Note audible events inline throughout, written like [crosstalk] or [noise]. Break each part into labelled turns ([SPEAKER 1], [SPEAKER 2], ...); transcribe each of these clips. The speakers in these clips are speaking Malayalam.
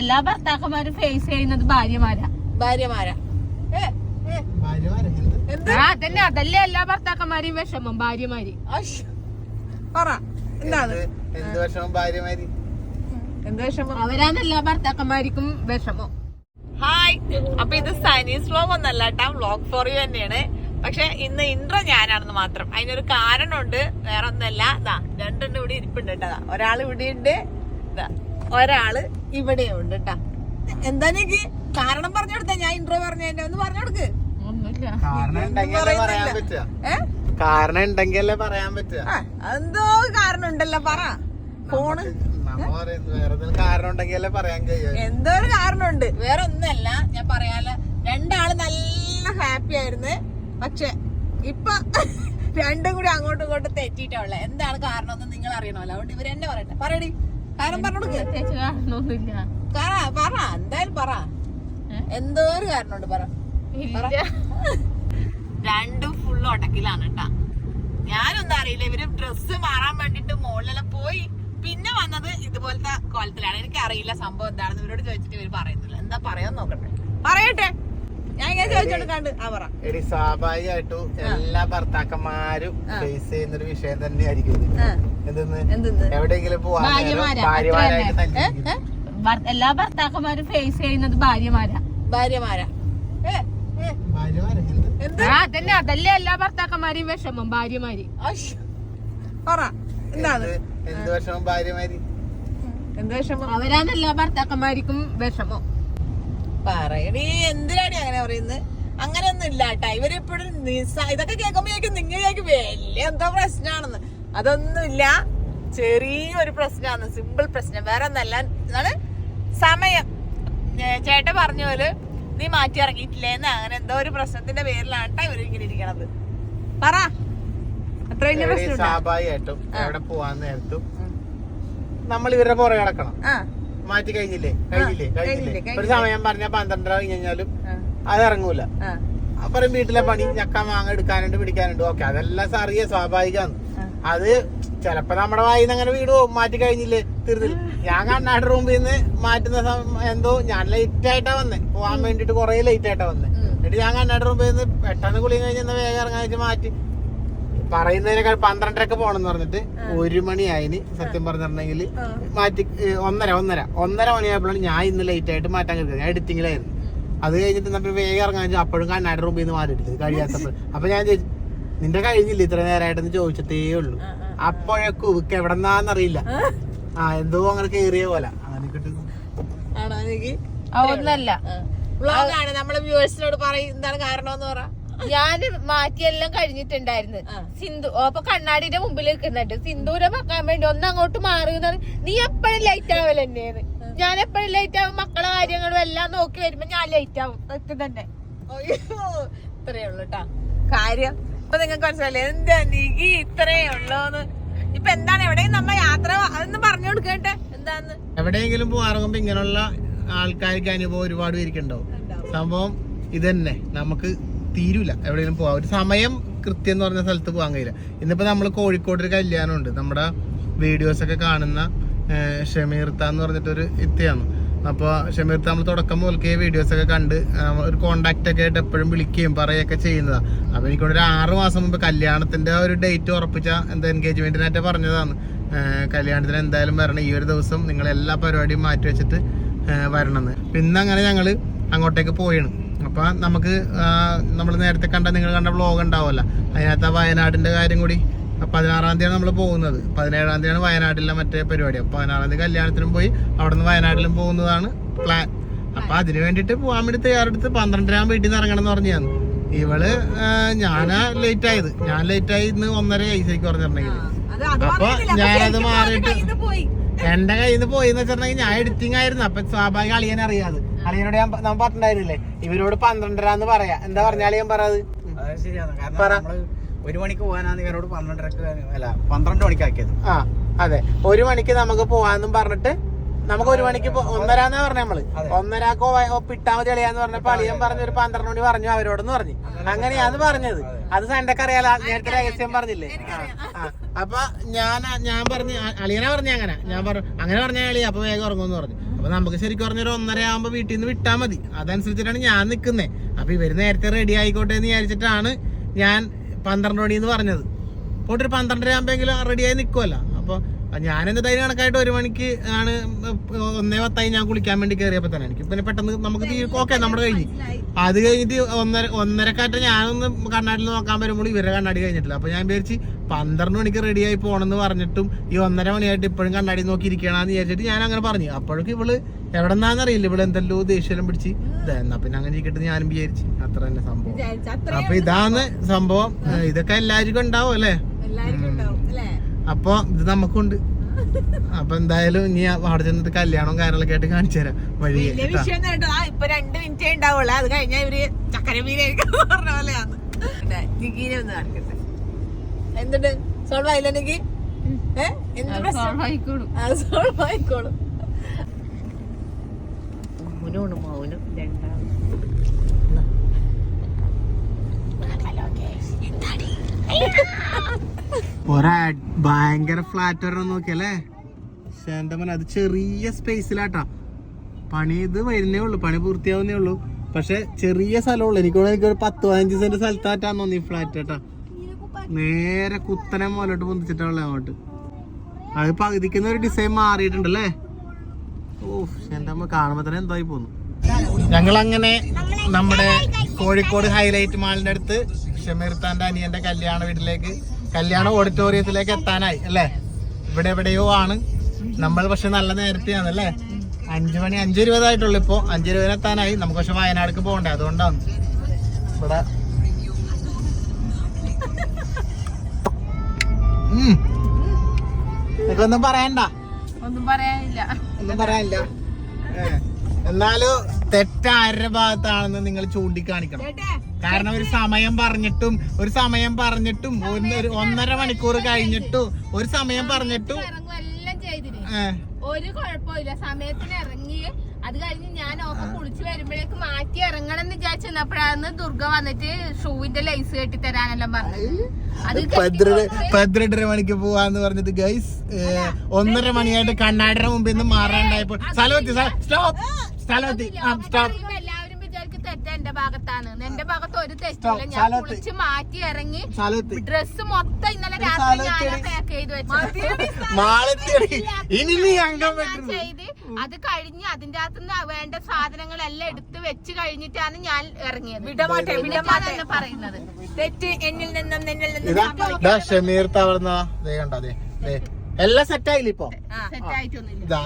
[SPEAKER 1] എല്ലാ ഭർത്താക്കന്മാരും ഫേസ് ചെയ്യുന്നത് ഭാര്യമാരാ?
[SPEAKER 2] ഭാര്യമാരാ.
[SPEAKER 1] അതന്നെ അതല്ലേ എല്ലാ ഭർത്താക്കന്മാരെയും വിഷമം ഭാര്യമാര്.
[SPEAKER 2] പറ എന്താണ്?
[SPEAKER 3] എന്ത് വർഷവും ഭാര്യമാരി?
[SPEAKER 2] എന്ത് വിഷമം?
[SPEAKER 1] അവരാണ് എല്ലാ ഭർത്താക്കന്മാർക്കും വിഷമം.
[SPEAKER 2] ഹായ്. അപ്പൊ ഇത് സനീസ് വ്ലോഗ് ഒന്നല്ല കേട്ടാ വ്ലോഗ് ഫോർ യു തന്നെയാണ്. പക്ഷെ ഇന്ന് ഇൻട്രോ ഞാനാണെന്ന് മാത്രം. അതിനൊരു കാരണമുണ്ട് വേറെ ഒന്നല്ല ഇതാ രണ്ടെണ്ണം ഇവിടെ ഇരിപ്പുണ്ട് കേട്ടതാ ഒരാൾ ഇവിടെ ഉണ്ട് ഒരാൾ ഇവിടെയും ഉണ്ട് കേട്ടാ എന്താ നീക്ക്? കാരണം പറഞ്ഞു കൊടുത്താ ഞാൻ ഇൻട്രോ പറഞ്ഞതിന്റെ ഒന്ന് പറഞ്ഞു കൊടുക്ക്
[SPEAKER 3] കാരണം ഉണ്ടെങ്കിലേ പറയാൻ പറ്റുക? കാരണം ഉണ്ടെങ്കിലേ പറയാൻ പറ്റുക?
[SPEAKER 2] എന്തോ കാരണം ഉണ്ടല്ലോ പറ. ഫോണ്.
[SPEAKER 3] നമ്മ പറയുന്നത് കാരണം ഉണ്ടെങ്കിലേ പറയാൻ കഴിയും
[SPEAKER 2] എന്തോ ഒരു കാരണമുണ്ട് വേറെ ഒന്നല്ല ഞാൻ പറയാല. രണ്ടാൾ നല്ല ഹാപ്പി ആയിരുന്നു. പക്ഷെ ഇപ്പൊ [laughs] രണ്ടും കൂടി അങ്ങോട്ടും ഇങ്ങോട്ടും തെറ്റിയിട്ടുള്ള എന്താണ് കാരണം എന്ന് നിങ്ങൾ അറിയണമല്ലോ. അതുകൊണ്ട് ഇവർ എന്നെ പറയട്ടെ. പറയടി. കാരണം പറഞ്ഞു കൊടുക്ക്.
[SPEAKER 1] പ്രത്യേകിച്ച് കാരണമൊന്നുമില്ല.
[SPEAKER 2] പറ പറ. എന്തായാലും പറ. എന്തോ ഒരു കാരണമുണ്ട് പറ. രണ്ടും ഫുൾ ഒടക്കിലാണ് കേട്ടാ ഞാനൊന്നും അറിയില്ല. ഇവർ ഡ്രസ്സ് മാറാൻ വേണ്ടിട്ട് മുകളിലെല്ലാം പോയി. പിന്നെ വന്നത് ഇതുപോലത്തെ കോലത്തിലാണ്. എനിക്ക് അറിയില്ല സംഭവം എന്താണെന്ന്. ഇവരോട് ചോദിച്ചിട്ട് ഇവർ പറയുന്നില്ല. എന്താ പറയാൻ നോക്കട്ടെ. പറയട്ടെ. ഞാൻ ഇങ്ങനെ ചോദിച്ചോണ്ട് ആ പറ.
[SPEAKER 3] എടി സ്വാഭാവികമായിട്ടും എല്ലാ ഭർത്താക്കന്മാരും ഫേസ് ചെയ്യുന്ന ഒരു വിഷയം തന്നെയായിരിക്കും എന്തെന്ന്? എവിടെയെങ്കിലും
[SPEAKER 1] എല്ലാ ഭർത്താക്കന്മാരും ഫേസ് ചെയ്യുന്നത് ഭാര്യമാരാ?
[SPEAKER 2] ഭാര്യമാരാ.
[SPEAKER 1] അതന്നെ അതല്ലേ എല്ലാ ഭർത്താക്കന്മാരെയും വിഷമം ഭാര്യമാര്.
[SPEAKER 2] പറ എന്താണ്?
[SPEAKER 3] എന്ത്? വിഷമം ഭാര്യമാര്? ഭാര്യമാരി
[SPEAKER 2] എന്ത് വിഷമം
[SPEAKER 1] അവരാണ് എല്ലാ ഭർത്താക്കന്മാർക്കും വിഷമം.
[SPEAKER 2] പറയടി എന്തിനാണ് അങ്ങനെ പറയുന്നത് അങ്ങനെയൊന്നും ഇല്ല കേട്ടാ. ഇവരെപ്പോഴും നിസ്സാ ഇതൊക്കെ കേൾക്കുമ്പോഴേക്കും നിങ്ങൾക്ക് വലിയ എന്തോ പ്രശ്നമാണെന്ന് അതൊന്നുമില്ല. ചെറിയൊരു പ്രശ്നമാണ് സിമ്പിൾ പ്രശ്നം. വേറെ ഒന്നല്ല. എന്താണ്? സമയം. ചേട്ടൻ പറഞ്ഞ പോലെ നീ മാറ്റി ഇറങ്ങിയിട്ടില്ലേന്ന് അങ്ങനെ എന്തോ ഒരു പ്രശ്നത്തിന്റെ പേരിലാണ് കേട്ടാ ഇവരിങ്ങനെ ഇരിക്കണത്. പറ. അത്ര വലിയ
[SPEAKER 3] എടി
[SPEAKER 2] പ്രശ്നം
[SPEAKER 3] സ്വാഭാവികമായിട്ടും എവിടെ പോവാൻ നേരത്തും നമ്മൾ ഇവരുടെ പുറകെ കിടക്കണം മാറ്റി കഴിഞ്ഞില്ലേ? കഴിഞ്ഞില്ലേ?
[SPEAKER 2] കഴിഞ്ഞില്ലേ,
[SPEAKER 3] ഒരു സമയം പറഞ്ഞ പന്ത്രണ്ടര കഴിഞ്ഞ് കഴിഞ്ഞാലും അത് ഇറങ്ങൂല. അപ്പറം വീട്ടിലെ പണി ചക്ക മാങ്ങ എടുക്കാനുണ്ട് പിടിക്കാനുണ്ട്. ഓക്കെ അതെല്ലാം സാറിയ സ്വാഭാവികമാണ് അത് ചിലപ്പോ നമ്മുടെ വായിന്ന് അങ്ങനെ വീട് പോകും മാറ്റി കഴിഞ്ഞില്ലേ? തീർന്നില്ല. ഞാൻ കണ്ണാട് റൂമിൽ നിന്ന് മാറ്റുന്ന എന്തോ ഞാൻ ലേറ്റ് ആയിട്ടാ വന്നേ. പോവാൻ വേണ്ടിട്ട് കുറെ ലേറ്റ് ആയിട്ടാ വന്നേ. എന്നിട്ട് ഞാൻ കണ്ണാട് റൂമിൽ നിന്ന് പെട്ടെന്ന് കുളിയും കഴിഞ്ഞ വേഗം ഇറങ്ങാൻ വെച്ച് മാറ്റി. പറയുന്നതിനേക്കാൾ പന്ത്രണ്ടരക്ക് എന്ന് പറഞ്ഞിട്ട് ഒരു മണിയായിന് സത്യം പറഞ്ഞിട്ടുണ്ടെങ്കിൽ. മാറ്റി ഒന്നര ഒന്നര. ഒന്നര മണിയായപ്പോഴാണ് ഞാൻ ഇന്ന് ലേറ്റ് ആയിട്ട് മാറ്റാൻ കരുതുന്നത് ഞാൻ എഡിറ്റിങ്ങിലായിരുന്നു അത് കഴിഞ്ഞിട്ട് നമ്മൾ വേഗം ഇറങ്ങാൻ വെച്ചാൽ അപ്പോഴും കണ്ണാടി റൂമിൽ നിന്ന് മാറി എടുത്തത് കഴിയാത്തപ്പോൾ [laughs] അപ്പൊ ഞാൻ ചോദിച്ചു നിന്റെ കഴിഞ്ഞില്ല ഇത്ര നേരമായിട്ടെന്ന് ചോദിച്ചതേ ഉള്ളൂ. അപ്പോഴൊക്കെ ഉക്ക് എവിടെന്നാന്നറിയില്ല. ആ. എന്തോ അങ്ങനെ കേറിയ പോലെ.
[SPEAKER 1] അങ്ങനെ
[SPEAKER 2] വ്ളോഗാണ് വ്യൂവേഴ്സിനോട് പറയും എന്താണ് കാരണം എന്ന് പറ.
[SPEAKER 1] ഞാൻ മാറ്റിയെല്ലാം കഴിഞ്ഞിട്ടുണ്ടായിരുന്നു. സിന്ധു അപ്പൊ കണ്ണാടിന്റെ മുമ്പിൽ നിൽക്കുന്നുണ്ട്. സിന്ദൂരം വെക്കാൻ വേണ്ടി ഒന്ന് അങ്ങോട്ട് മാറി എന്ന് നീ എപ്പോഴും ലൈറ്റ് ആവൽ തന്നെയാണ്. ഞാൻ എപ്പോഴും ലൈറ്റ് ആവും. മക്കളെ കാര്യങ്ങളും എല്ലാം നോക്കി വരുമ്പോ ഞാൻ ലൈറ്റ് ആവും. ഒക്കെ തന്നെ.
[SPEAKER 2] അയ്യോ ഇത്രയേ ഉള്ളു കേട്ടാ കാര്യം ഇപ്പൊ നിങ്ങൾക്ക് മനസ്സിലായില്ലേ? എന്താ നീക്ക് ഇത്രയേ ഉള്ളൂന്ന്? ഇപ്പൊ എന്താണ് എവിടെയും നമ്മ യാത്ര അതൊന്ന് പറഞ്ഞു കൊടുക്കട്ടെ എന്താന്ന്?
[SPEAKER 3] എവിടെയെങ്കിലും പോകാറുമ്പോ ഇങ്ങനെയുള്ള ആൾക്കാർക്ക് അനുഭവം ഒരുപാട് പേർക്കുണ്ടാവും. സംഭവം ഇതന്നെ. നമുക്ക് തീരൂല. എവിടെയെങ്കിലും പോവാം. ഒരു സമയം കൃത്യം എന്ന് പറഞ്ഞ സ്ഥലത്ത് പോകാൻ കഴിയില്ല. ഇന്നിപ്പോ നമ്മൾ കോഴിക്കോട് ഒരു കല്യാണം ഉണ്ട് നമ്മുടെ വീഡിയോസ് ഒക്കെ കാണുന്ന ഷമീർത്ത എന്ന് പറഞ്ഞിട്ടൊരു ഇത്തയാണ് അപ്പോൾ ഷമീർത്ത നമ്മൾ തുടക്കം മുതൽക്കേ വീഡിയോസ് ഒക്കെ കണ്ട് ഒരു കോണ്ടാക്ട് ഒക്കെ ആയിട്ട് എപ്പോഴും വിളിക്കുകയും പറയുകയൊക്കെ ചെയ്യുന്നതാണ് അപ്പോൾ എനിക്കൊണ്ട് ഒരു ആറ് മാസം മുമ്പ് കല്യാണത്തിന്റെ ഒരു ഡേറ്റ് ഉറപ്പിച്ച എന്താ എൻഗേജ്മെന്റിനായിട്ട് പറഞ്ഞതാണ്. കല്യാണത്തിന് എന്തായാലും വരണം. ഈ ഒരു ദിവസം നിങ്ങൾ എല്ലാ പരിപാടിയും മാറ്റി വെച്ചിട്ട് വരണമെന്ന്. പിന്നെ അങ്ങനെ ഞങ്ങൾ അങ്ങോട്ടേക്ക് പോയാണ്. അപ്പൊ നമുക്ക് നമ്മൾ നേരത്തെ കണ്ട നിങ്ങൾ കണ്ട വ്ലോഗ് ഉണ്ടാവുമല്ലോ. അതിനകത്ത് ആ വയനാടിന്റെ കാര്യം കൂടി പതിനാറാം തീയതിയാണ് നമ്മൾ പോകുന്നത്. പതിനേഴാം തീയതിയാണ് വയനാട്ടിലെ മറ്റേ പരിപാടി. അപ്പൊ പതിനാറാം തീയതി കല്യാണത്തിനും പോയി അവിടെ നിന്ന് വയനാട്ടിലും പോകുന്നതാണ് പ്ലാൻ അപ്പൊ അതിന് വേണ്ടിയിട്ട് പോകാൻ വേണ്ടി തയ്യാറെടുത്ത് പന്ത്രണ്ടരാം വീട്ടിൽ നിന്ന് ഇറങ്ങണം എന്ന് പറഞ്ഞു ഞാൻ ഇവൾ ഞാനാ ലേറ്റ് ആയത്. ഞാൻ ലേറ്റ് ആയി ഇന്ന് ഒന്നര ശരിക്കും പറഞ്ഞിട്ടുണ്ടെങ്കിൽ. അപ്പൊ ഞാനത് മാറിയിട്ട് എന്റെ കയ്യിൽ നിന്ന് പോയി എന്ന് വെച്ചിട്ടുണ്ടെങ്കിൽ ഞാൻ എഡിറ്റിംഗ് ആയിരുന്നു. അപ്പൊ സ്വാഭാവിക അളിയനെ അറിയാതെ. അളിയനോട് ഞാൻ നമ്മൾ പറഞ്ഞിട്ടുണ്ടായിരുന്നില്ലേ? ഇവരോട് പന്ത്രണ്ടര എന്ന് പറയാ. എന്താ പറഞ്ഞാൽ ഞാൻ പറയാത്?
[SPEAKER 4] അത് ശരിയാണ്. കാരണം. നമ്മൾ ഒരു മണിക്ക് പോകാനാണ് ഇവരോട് പന്ത്രണ്ടരക്ക് അല്ല പന്ത്രണ്ട് മണിക്ക് ആക്കിയത്
[SPEAKER 3] ആ അതെ. ഒരു മണിക്ക് നമുക്ക് പോവാന്നും പറഞ്ഞിട്ട് നമുക്ക് ഒരു മണിക്ക് ഒന്നരാന്നാ പറഞ്ഞ
[SPEAKER 4] നമ്മൾ.
[SPEAKER 3] ഒന്നരാക്കോ ഒപ്പിട്ടാ മതി അളിയാന്ന് പറഞ്ഞപ്പോ അളിയൻ പറഞ്ഞു ഒരു പന്ത്രണ്ട് മണി പറഞ്ഞു അവരോടൊന്ന് പറഞ്ഞു. അങ്ങനെയാന്ന് പറഞ്ഞത്. അത്. സണ്ടക്ക് അറിയാലോ നേരത്തെ രഹസ്യം പറഞ്ഞില്ലേ. അപ്പൊ ഞാൻ ഞാൻ പറഞ്ഞു അളിയനെ പറഞ്ഞു അങ്ങനെ. ഞാൻ പറഞ്ഞു അങ്ങനെ പറഞ്ഞ അളി അപ്പൊ വേഗം ഉറങ്ങുമെന്ന് പറഞ്ഞു. അപ്പൊ നമുക്ക് ശരിക്കും പറഞ്ഞൊരു ഒന്നര ആകുമ്പോൾ വീട്ടിൽ നിന്ന് വിട്ടാൽ മതി. അതനുസരിച്ചിട്ടാണ് ഞാൻ നിൽക്കുന്നത് അപ്പൊ ഇവർ നേരത്തെ റെഡി ആയിക്കോട്ടെ എന്ന് വിചാരിച്ചിട്ടാണ് ഞാൻ പന്ത്രണ്ട് എന്ന് പറഞ്ഞത്. പോട്ടൊരു പന്ത്രണ്ടര ആകുമ്പോഴെങ്കിലും റെഡിയായി നിൽക്കുമല്ലോ അതിന് കണക്കായിട്ട് ഒരു മണിക്ക് ആണ് ഒന്നേ പത്തായി ഞാൻ കുളിക്കാൻ വേണ്ടി കയറിയപ്പോ തന്നെ എനിക്ക്. പിന്നെ പെട്ടെന്ന് നമുക്ക് ഓക്കെ നമ്മുടെ കഴിഞ്ഞ്. അത് കഴിഞ്ഞിട്ട് ഒന്നര ഒന്നരക്കാട്ട് ഞാനൊന്ന് കണ്ണാടിയിൽ നോക്കാൻ വരുമ്പോൾ ഇവരെ കണ്ണാടി കഴിഞ്ഞിട്ടില്ല. അപ്പൊ ഞാൻ വിചാരിച്ച് പന്ത്രണ്ട് മണിക്ക് റെഡിയായി പോണെന്ന് പറഞ്ഞിട്ടും ഈ ഒന്നര മണിയായിട്ട് ഇപ്പോഴും കണ്ണാടി നോക്കി ഇരിക്കണമെന്ന് വിചാരിച്ചിട്ട് ഞാൻ അങ്ങനെ പറഞ്ഞു. അപ്പോഴേക്കും ഇവൾ എവിടെ നിന്നാന്നറിയില്ല ഇവിടെ എന്തെല്ലോ ദേഷ്യം പിടിച്ച് എന്നാ പിന്നെ അങ്ങനെ ഇരിക്കട്ടെ ഞാനും വിചാരിച്ചു. അത്ര തന്നെ സംഭവം. അപ്പൊ ഇതാണ് സംഭവം. ഇതൊക്കെ എല്ലാവർക്കും ഉണ്ടാവും അല്ലേ? അപ്പൊ ഇത് നമുക്കുണ്ട്. അപ്പൊ എന്തായാലും ഇനി അവിടെ ചെന്നിട്ട് കല്യാണവും കാര്യങ്ങളൊക്കെ ആയിട്ട് കാണിച്ചു തരാം. വഴി
[SPEAKER 2] വലിയ
[SPEAKER 3] കേട്ടാ.
[SPEAKER 2] ആ ഇപ്പൊ രണ്ട് മിനിറ്റേ ഉണ്ടാവുള്ളൂ. അത് കഴിഞ്ഞാൽ ഇവർ ചക്കര മീനായിരിക്കും പറഞ്ഞ പോലെയാണ്. നിക്കീനെ ഒന്ന് കാണിക്കട്ടെ. എന്തുണ്ട്? സോൾവ് ആയില്ലെങ്കിൽ സോൾവ് ആയിക്കോളും. മൗനമാണ് മൗനം. രണ്ടാമത്
[SPEAKER 3] ഭയങ്കര ഫ്ലാറ്റ് ഒരെണ്ണം നോക്കിയല്ലേ? മോനെ അത് ചെറിയ സ്പേസിലാട്ടാ പണി ഇത് വരുന്നേ ഉള്ളൂ പണി പൂർത്തിയാവുന്നേ ഉള്ളൂ. പക്ഷെ ചെറിയ സ്ഥലമുള്ളൂ. എനിക്ക് എനിക്ക് ഒരു പത്ത് പതിനഞ്ച് സെന്റ് സ്ഥലത്താറ്റാന്ന് തോന്നി ഫ്ലാറ്റ് ഏട്ടാ നേരെ കുത്തനെ മോലോട്ട് പൊന്തിച്ചിട്ടുള്ള അങ്ങോട്ട്. അത് പകുതിക്കുന്ന ഒരു ഡിസൈൻ മാറിയിട്ടുണ്ടല്ലേ? ഓ എന്റെ അമ്മ കാണുമ്പോ തന്നെ എന്തായി പോന്നു. ഞങ്ങൾ അങ്ങനെ നമ്മുടെ കോഴിക്കോട് ഹൈലൈറ്റ് മാളിന്റെ അടുത്ത് ഷമീർത്താന്റെ അനിയന്റെ കല്യാണ വീട്ടിലേക്ക് കല്യാണ ഓഡിറ്റോറിയത്തിലേക്ക് എത്താനായി അല്ലേ? ഇവിടെ എവിടെയോ ആണ്. നമ്മൾ പക്ഷെ നല്ല നേരത്തെയാണ് അല്ലേ? അഞ്ചു മണി അഞ്ചു ഇരുപതായിട്ടുള്ളൂ ഇപ്പോ. അഞ്ചു ഇരുപതിന് എത്താനായി. നമുക്ക് പക്ഷെ വയനാടേക്ക് പോകണ്ടേ അതുകൊണ്ടാണ്. ഇവിടെ. നിനക്കൊന്നും പറയണ്ട
[SPEAKER 1] ഒന്നും പറയാനില്ല.
[SPEAKER 3] ഒന്നും പറയാനില്ല. എന്നാലും തെറ്റാരുടെ ഭാഗത്താണെന്ന് നിങ്ങൾ ചൂണ്ടിക്കാണിക്കണം. കാരണം ഒരു സമയം പറഞ്ഞിട്ടും ഒരു സമയം പറഞ്ഞിട്ടും ഒരു ഒന്നര മണിക്കൂർ കഴിഞ്ഞിട്ടും ഒരു സമയം പറഞ്ഞിട്ടും
[SPEAKER 1] ഒരു കുഴപ്പമില്ല സമയത്തിന് ഇറങ്ങി അത് കഴിഞ്ഞ് ഞാൻ മാറ്റി എന്ന് ദുർഗ വന്നിട്ട് ഷൂവിന്റെ ലൈസ് കെട്ടി തരാനെല്ലാം പറഞ്ഞത്
[SPEAKER 3] പന്ത്രണ്ടര മണിക്ക് പോവാന്ന് പറഞ്ഞത് ഗൈസ് ഒന്നര മണിയായിട്ട് കണ്ണാടിയുടെ മുമ്പിൽ നിന്ന് മാറാണ്ടായപ്പോൾ സ്ഥലമെത്തി സ്റ്റോപ്പ് സ്ഥലമെത്തി സ്റ്റോപ്പ്
[SPEAKER 1] പറയുമ്പോ എല്ലാവരും വിചാരിക്കും തെറ്റ് എന്റെ ഭാഗത്താണ്. എന്റെ ഭാഗത്ത് ഒരു തെറ്റില്ല ഞാൻ കുളിച്ച് മാറ്റി ഇറങ്ങി ഡ്രസ് മൊത്തം ഇന്നലെ രാത്രി ഞാൻ പാക്ക് ചെയ്ത് ഞാൻ ചെയ്ത്. അത് കഴിഞ്ഞ് അതിന്റെ അകത്തുനിന്ന് വേണ്ട സാധനങ്ങളെല്ലാം എടുത്ത് വെച്ച് കഴിഞ്ഞിട്ടാണ് ഞാൻ ഇറങ്ങിയത്.
[SPEAKER 2] വിടമാട്ടെ,
[SPEAKER 1] പറയുന്നത്
[SPEAKER 2] തെറ്റ് എന്നിൽ നിന്നും നിന്നിൽ നിന്നും
[SPEAKER 3] ഇതാ
[SPEAKER 2] സംഭവിക്കും.
[SPEAKER 3] ഷമീർ തവർന്ന ദേ കണ്ടോ അതെ ദേ. എല്ലാം സെറ്റ് ആയില്ല ഇപ്പൊ?
[SPEAKER 1] സെറ്റ് ആയിട്ടൊന്നുമില്ല.
[SPEAKER 3] ഇതാ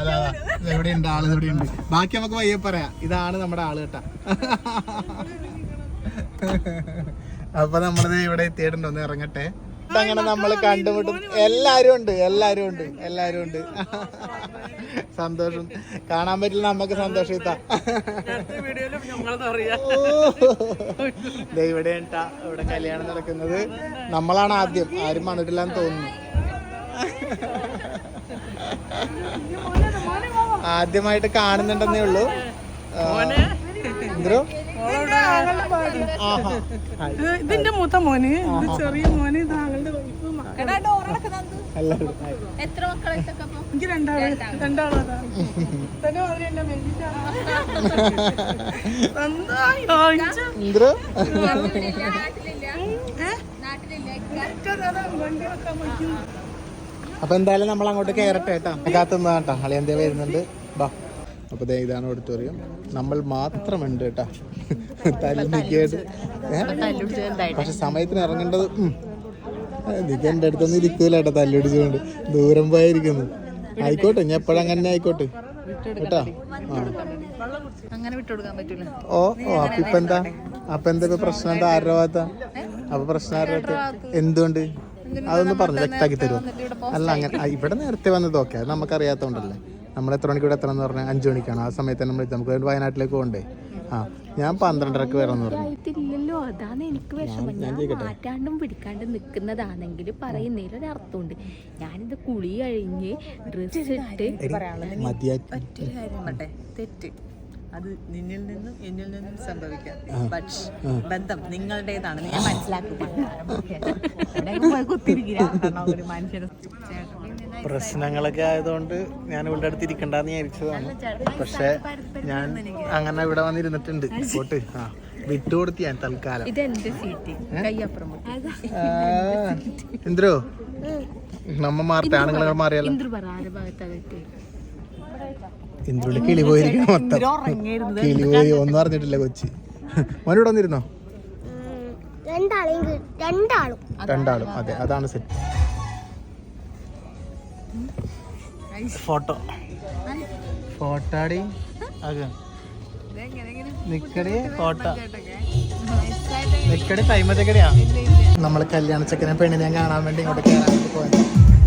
[SPEAKER 3] ഇവിടെ ഉണ്ട് ആൾ ഇവിടെ ഉണ്ട്. ബാക്കി നമുക്ക് വയ്യ പറയാം. ഇതാണ് നമ്മുടെ ആൾ കേട്ടാ. അപ്പൊ നമ്മളിത് ഇവിടെ എത്തിയിട്ടുണ്ട്. ഒന്ന് ഇറങ്ങട്ടെ. അങ്ങനെ നമ്മൾ കണ്ടുമുട്ടും. എല്ലാരും ഉണ്ട് എല്ലാരും ഉണ്ട് എല്ലാരും ഉണ്ട്. സന്തോഷം. കാണാൻ പറ്റില്ല നമുക്ക് സന്തോഷം ഇത്താ ദേ ഇവിടെ ഇവിടെ കല്യാണം നടക്കുന്നത്. നമ്മളാണ് ആദ്യം. ആരും വന്നിട്ടില്ലാന്ന് തോന്നുന്നു. ആദ്യമായിട്ട് കാണുന്നുണ്ടെന്നേ ഉള്ളൂ. എന്തോ.
[SPEAKER 5] ഇതിന്റെ മൂത്ത മോന്. ഇത് ചെറിയ മോന്. ഇത് ആളുടെ എനിക്ക് രണ്ടാൾ. രണ്ടാളതാ. തന്നെ മാതിരി.
[SPEAKER 1] നാട്ടിലില്ല
[SPEAKER 5] വണ്ടി വെക്കാൻ പറ്റും.
[SPEAKER 3] അപ്പൊ എന്തായാലും നമ്മൾ അങ്ങോട്ട് കയറട്ടെ കേട്ടോ. കാത്തുനിന്നാ കേട്ടാ അളിയന്തേ വരുന്നുണ്ട്. ബാ. അപ്പൊ ദേ ഇതാണ് ഓഡിറ്റോറിയം നമ്മൾ മാത്രമുണ്ട് കേട്ടാ. തല്ലിക്കേട്ട് പക്ഷെ സമയത്തിന് ഇറങ്ങേണ്ടത്. എനിക്ക് എന്റെ അടുത്തൊന്നും ഇരിക്കൂല കേട്ടോ തല്ലിടിച്ചുകൊണ്ട് ദൂരം പോയിരിക്കുന്നു. ആയിക്കോട്ടെ ഞാൻ എപ്പോഴും അങ്ങനെ ആയിക്കോട്ടെ. കേട്ടാ?
[SPEAKER 2] അങ്ങനെ വിട്ടുകൊടുക്കാൻ പറ്റൂല.
[SPEAKER 3] ഓ ഓ അപ്പൊ ഇപ്പൊ എന്താ അപ്പൊ എന്താ പ്രശ്നം? എന്താ ആരുടെ ഭാഗത്താ? അപ്പൊ പ്രശ്നം ആരുടെ എന്തുകൊണ്ട്? അതൊന്ന് പറഞ്ഞു വ്യക്തമാക്കി തരുമോ? അല്ല അങ്ങനെ ഇവിടെ നേരത്തെ വന്നത് ഓക്കെ അത് നമുക്കറിയാത്തതുകൊണ്ടല്ലേ നമ്മൾ എത്ര മണിക്ക് ഇവിടെ എത്തണം എന്ന് പറഞ്ഞാൽ അഞ്ചു മണിക്കാണ്. ആ സമയത്ത് നമ്മൾ നമുക്ക് വയനാട്ടിലേക്ക് പോകണ്ടേ? ആ ഞാൻ പന്ത്രണ്ടരക്ക് വരാന്ന് പറഞ്ഞു.
[SPEAKER 6] അതാണ് എനിക്ക് വിഷമം.
[SPEAKER 3] ഞാൻ
[SPEAKER 6] മാറ്റാണ്ടും പിടിക്കാണ്ടും നിൽക്കുന്നതാണെങ്കിൽ പറയുന്നതിൽ ഒരു അർത്ഥമുണ്ട്. ഞാനിത് കുളി കഴിഞ്ഞ് ഡ്രസ്സ് ഇട്ട്
[SPEAKER 2] തെറ്റ്. അത് നിന്നിൽ നിന്നും എന്നിൽ നിന്നും സംഭവിക്കാം. പക്ഷേ ബന്ധം നിങ്ങളുടേതാണ്. നീ മനസ്സിലാക്കും. [laughs]
[SPEAKER 3] പ്രശ്നങ്ങളൊക്കെ ആയതുകൊണ്ട് ഞാൻ ഇവിടെ അടുത്ത് ഇരിക്കണ്ടെന്ന് വിചാരിച്ചതാണ് പക്ഷെ ഞാൻ അങ്ങനെ ഇവിടെ വന്നിരുന്നിട്ടുണ്ട്. പോട്ട്. ആ. വിട്ടുകൊടുത്ത് ഞാൻ തൽക്കാലം. എന്തോ നമ്മ മാറട്ടെ ആണുങ്ങളെ മാറിയാലോ ഇന്ദ്രുവിന്റെ കിളി പോയിരിക്കണം മൊത്തം. കിളി പോയി ഒന്നും അറിഞ്ഞിട്ടില്ല കൊച്ചി. മോൻ ഇവിടെ വന്നിരുന്നോ
[SPEAKER 4] രണ്ടാളും.
[SPEAKER 3] രണ്ടാളും. അതെ അതാണ് സെറ്റ് ഫോട്ടോ. ഫോട്ടോടി നിക്കടി ഫോട്ടോ. നിക്കടി കൈമച്ചക്കടിയാ നമ്മൾ കല്യാണ ചെക്കനെ പെണ്ണിനെ കാണാൻ വേണ്ടി ഇങ്ങോട്ട് കയറാൻ വേണ്ടി പോയത്.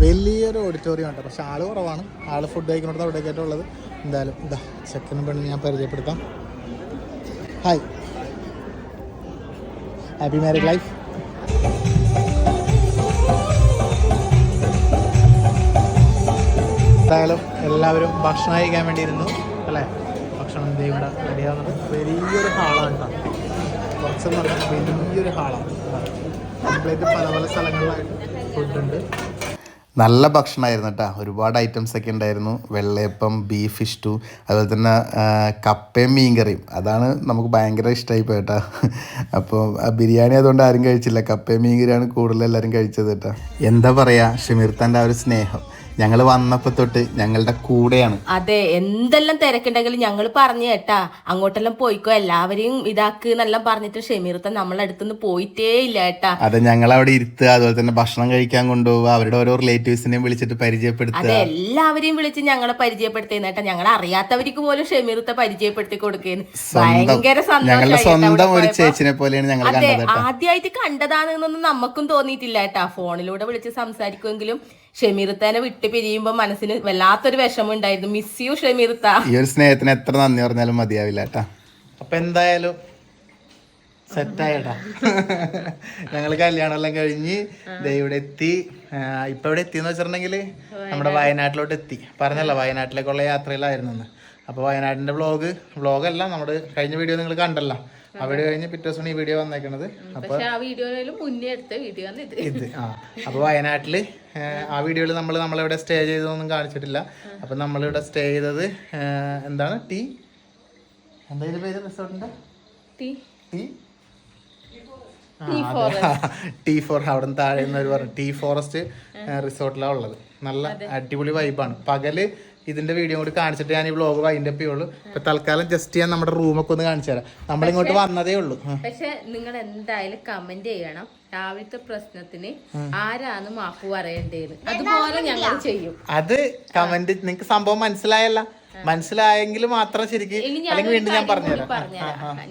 [SPEAKER 3] വലിയൊരു ഓഡിറ്റോറിയം ഉണ്ട്. പക്ഷെ ആൾ കുറവാണ്. ആൾ ഫുഡ് കഴിക്കുന്നിടത്ത് അവിടെ കയറ്റുള്ളത് എന്തായാലും ഇതാ ചെക്കനും പെണ്ണിനെ ഞാൻ പരിചയപ്പെടുത്താം. ഹായ് ഹാപ്പി മാരീഡ് ലൈഫ് എന്തായാലും എല്ലാവരും ഭക്ഷണം കഴിക്കാൻ വേണ്ടിയിരുന്നു അല്ലേ? ഭക്ഷണം ഇവിടെ റെഡിയാവുന്നത് വലിയൊരു ഹാളാണ് കേട്ടോ. കുറച്ചെന്ന് പറഞ്ഞാൽ വലിയൊരു ഹാളാണ്. കംപ്ലീറ്റ് പല പല സ്ഥലങ്ങളിലായിട്ട് ഫുഡുണ്ട് നല്ല ഭക്ഷണമായിരുന്നു കേട്ടോ ഒരുപാട് ഐറ്റംസ് ഒക്കെ ഉണ്ടായിരുന്നു. വെള്ളയപ്പം ബീഫ് ഇഷ്ടു അതുപോലെ തന്നെ കപ്പയും മീൻകറിയും. അതാണ് നമുക്ക് ഭയങ്കര ഇഷ്ടമായി കേട്ടോ അപ്പോൾ ബിരിയാണി അതുകൊണ്ട് ആരും കഴിച്ചില്ല. കപ്പയും മീൻകറിയാണ് കൂടുതൽ എല്ലാവരും കഴിച്ചത് കേട്ടോ എന്താ പറയുക ഷമീർത്താന്റെ ആ ഒരു സ്നേഹം. ഞങ്ങൾ വന്നപ്പോ തൊട്ട് ഞങ്ങളുടെ കൂടെയാണ്.
[SPEAKER 7] അതെ എന്തെല്ലാം തിരക്കുണ്ടെങ്കിലും ഞങ്ങൾ പറഞ്ഞു കേട്ടാ. അങ്ങോട്ടെല്ലാം പോയിക്കോ എല്ലാവരെയും ഇതാക്ക് എന്നെല്ലാം പറഞ്ഞിട്ട് ഷെമീർത്ത നമ്മളെ അടുത്തുനിന്ന് പോയിട്ടേ ഇല്ല കേട്ടാ.
[SPEAKER 3] അതെ ഞങ്ങൾ അവിടെ ഇരുത്തുക അതുപോലെ തന്നെ ഭക്ഷണം കഴിക്കാൻ കൊണ്ടുപോവുക അവരുടെ ഓരോ റിലേറ്റീവ്സിനെയും വിളിച്ചിട്ട് പരിചയപ്പെടുത്തുക.
[SPEAKER 7] അതെ എല്ലാവരെയും വിളിച്ച് ഞങ്ങളെ പരിചയപ്പെടുത്തുന്ന കേട്ടാ. ഞങ്ങൾ അറിയാത്തവർക്ക് പോലും ഷെമീർത്ത പരിചയപ്പെടുത്തി കൊടുക്കുന്നു. ഭയങ്കര
[SPEAKER 3] ഞങ്ങളുടെ സ്വന്തം ഒരു ചേച്ചിനെ പോലെയാണ് ഞങ്ങൾ
[SPEAKER 7] അതെ ആദ്യമായിട്ട് കണ്ടതാണെന്നൊന്നും നമുക്കും തോന്നിയിട്ടില്ല കേട്ടാ. ഫോണിലൂടെ വിളിച്ച് സംസാരിക്കുമെങ്കിലും ഷെമീർത്താനെ വിട്ട് പിരിയുമ്പോ മനസ്സിന് വല്ലാത്തൊരു വിഷമം ഉണ്ടായിരുന്നു. മിസ് യു ഷെമീർത്ത.
[SPEAKER 3] ഈ ഒരു സ്നേഹത്തിന് എത്ര നന്ദി പറഞ്ഞാലും മതിയാവില്ല കേട്ടാ. അപ്പൊ എന്തായാലും സെറ്റായിട്ടാ. ഞങ്ങൾ കല്യാണം എല്ലാം കഴിഞ്ഞ് ദേ ഇവിടെ എത്തി. ഇപ്പൊ ഇവിടെ എത്തിന്ന് വെച്ചിട്ടുണ്ടെങ്കിൽ നമ്മുടെ വയനാട്ടിലോട്ട് എത്തി. പറഞ്ഞല്ലോ വയനാട്ടിലേക്കുള്ള യാത്രയിലായിരുന്നു ഇന്ന് അപ്പൊ വയനാടിന്റെ വ്ളോഗ് വ്ളോഗല്ല നമ്മുടെ കഴിഞ്ഞ വീഡിയോ നിങ്ങൾ കണ്ടല്ലോ. അവിടെ കഴിഞ്ഞ് പിറ്റേ ദിവസം ഈ വീഡിയോ വന്നേക്കണത്.
[SPEAKER 1] അപ്പോൾ ആ വീഡിയോയിലും മുന്നേ എടുത്ത വീഡിയോ ഇത്.
[SPEAKER 3] ആ. അപ്പോൾ വയനാട്ടിൽ ആ വീഡിയോയിൽ നമ്മൾ നമ്മളിവിടെ സ്റ്റേ ചെയ്തതൊന്നും കാണിച്ചിട്ടില്ല. അപ്പം നമ്മളിവിടെ സ്റ്റേ ചെയ്തത് എന്താണ്? ടീ? എന്താ പേര് റിസോർട്ടിന്റെ?
[SPEAKER 1] ടീ.
[SPEAKER 3] ടീ? ടീ ഫോർ അവിടെ നിന്ന് താഴെ നിന്ന് പറഞ്ഞു ടീ ഫോറസ്റ്റ് റിസോർട്ടിലാണ് ഉള്ളത്. നല്ല അടിപൊളി വൈബാണ് പകൽ ഇതിന്റെ വീഡിയോ കൂടി കാണിച്ചിട്ട് ഞാൻ ഈ വ്ളോഗ് വൈൻഡ് അപ്പ് ചെയ്യുള്ളൂ. ഇപ്പൊ തൽക്കാലം ജസ്റ്റ് ഞാൻ നമ്മുടെ റൂമൊക്കെ ഒന്ന് കാണിച്ചു തരാം. നമ്മളിങ്ങോട്ട് വന്നതേ ഉള്ളൂ.
[SPEAKER 1] പക്ഷെ നിങ്ങൾ എന്തായാലും കമന്റ് ചെയ്യണം. രാവിലത്തെ പ്രശ്നത്തിന് ആരാണ് മാപ്പ് പറയേണ്ടത്? അതുപോലെ ഞങ്ങൾ ചെയ്യും.
[SPEAKER 3] അത് കമന്റ് നിങ്ങക്ക് സംഭവം മനസ്സിലായല്ല. മനസ്സിലായെങ്കിൽ മാത്രം ശരിക്ക് അല്ലെങ്കിൽ വീണ്ടും ഞാൻ പറഞ്ഞുതരാം.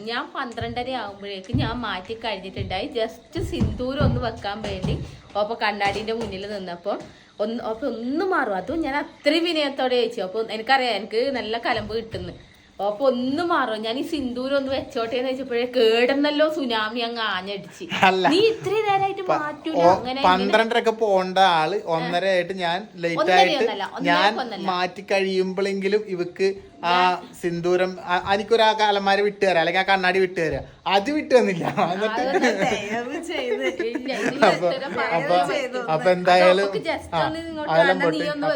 [SPEAKER 1] ഞാൻ പന്ത്രണ്ടര ആകുമ്പോഴേക്ക് ഞാൻ മാറ്റി കഴിഞ്ഞിട്ടുണ്ടായി. ജസ്റ്റ് സിന്ദൂരം ഒന്ന് വെക്കാൻ വേണ്ടി അപ്പൊ കണ്ണാടിന്റെ മുന്നിൽ നിന്നപ്പോ ഒന്ന് അപ്പൊ ഒന്ന് മാറും. അതും ഞാൻ അത്രയും വിനയത്തോടെ ചോദിച്ചു. അപ്പൊ എനിക്കറിയാം എനിക്ക് നല്ല കലമ്പ് കിട്ടുന്നു. അപ്പൊ ഒന്ന് മാറും ഞാൻ ഈ സിന്ദൂരം ഒന്ന് വെച്ചോട്ടെ എന്ന് വെച്ചപ്പോഴേ കേടുന്നല്ലോ സുനാമി അങ്ങ് ആഞ്ഞടിച്ച്. നീ ഇത്ര നേരമായിട്ട് മാറ്റൂല അങ്ങനെ
[SPEAKER 3] പന്ത്രണ്ടരക്ക് പോണ്ട ആൾ ഒന്നര ആയിട്ട് ഞാൻ ലേറ്റ് ആയിട്ട് ഞാൻ. മാറ്റി കഴിയുമ്പോഴെങ്കിലും ഇവക്ക് ആ സിന്ദൂരം എനിക്കൊരു ആ അലമാര വിട്ട് തരാം അല്ലെങ്കിൽ ആ കണ്ണാടി വിട്ട് തരാം. അത് വിട്ട് തന്നില്ല. എന്നിട്ട്
[SPEAKER 2] ചെയ്ത്. [laughs]
[SPEAKER 1] ഇല്ല, ഇത്
[SPEAKER 3] അപ്പൊ അപ്പൊ അപ്പൊ എന്തായാലും ആ, അതെല്ലാം പൊട്ടി അപ്പൊ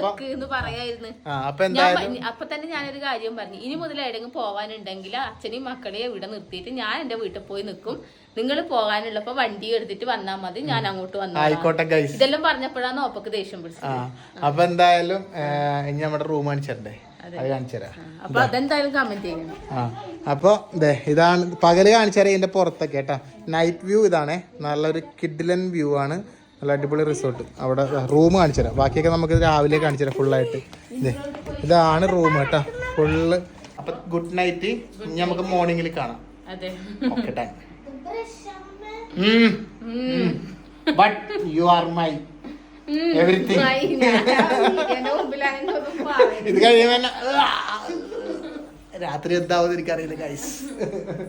[SPEAKER 3] ആ അപ്പൊ
[SPEAKER 1] ഞാൻ
[SPEAKER 3] എന്തായാലും
[SPEAKER 1] അപ്പൊ തന്നെ ഞാനൊരു കാര്യം പറഞ്ഞു. ഇനി മുതൽ എവിടെയെങ്കിലും പോവാനുണ്ടെങ്കിൽ അച്ഛനെയും മക്കളെയും ഇവിടെ നിർത്തിയിട്ട് ഞാൻ എന്റെ വീട്ടിൽ പോയി നിൽക്കും. നിങ്ങൾ പോകാനുള്ളപ്പോ വണ്ടി എടുത്തിട്ട് വന്നാൽ മതി. ഞാൻ അങ്ങോട്ട് വന്നു
[SPEAKER 3] ആയിക്കോട്ടെ ഗൈസ്
[SPEAKER 1] ഇതെല്ലാം പറഞ്ഞപ്പോഴാണ് ഓപ്പക്ക് ദേഷ്യം പിടിച്ചത്.
[SPEAKER 3] ആ അപ്പൊ എന്തായാലും ഏ, ഇനി നമ്മുടെ റൂം കാണിച്ചു തരണ്ടേ അത്. കാണിച്ചു തരാം. ആ അപ്പോൾ ഇതാണ് പകൽ കാണിച്ചാൽ ഇതിന്റെ പുറത്തൊക്കെ കേട്ടോ. നൈറ്റ് വ്യൂ ഇതാണ്. നല്ലൊരു കിഡിലൻ വ്യൂ ആണ്. നല്ല അടിപൊളി റിസോർട്ട് അവിടെ റൂം കാണിച്ചു തരാം. ബാക്കിയൊക്കെ നമുക്ക് രാവിലെ കാണിച്ചു തരാം ഫുള്ളായിട്ട് ദേ ഇതാണ് റൂം കേട്ടോ. ഫുള്ള് അപ്പം ഗുഡ് നൈറ്റ് ഇനി നമുക്ക് മോർണിംഗിൽ കാണാം. Okay but you are my everything
[SPEAKER 1] പറയണ്ട.
[SPEAKER 3] ഇത് കഴിയുമ്പോൾ രാത്രി എന്താവും എനിക്കറിയില്ല ഗൈസ്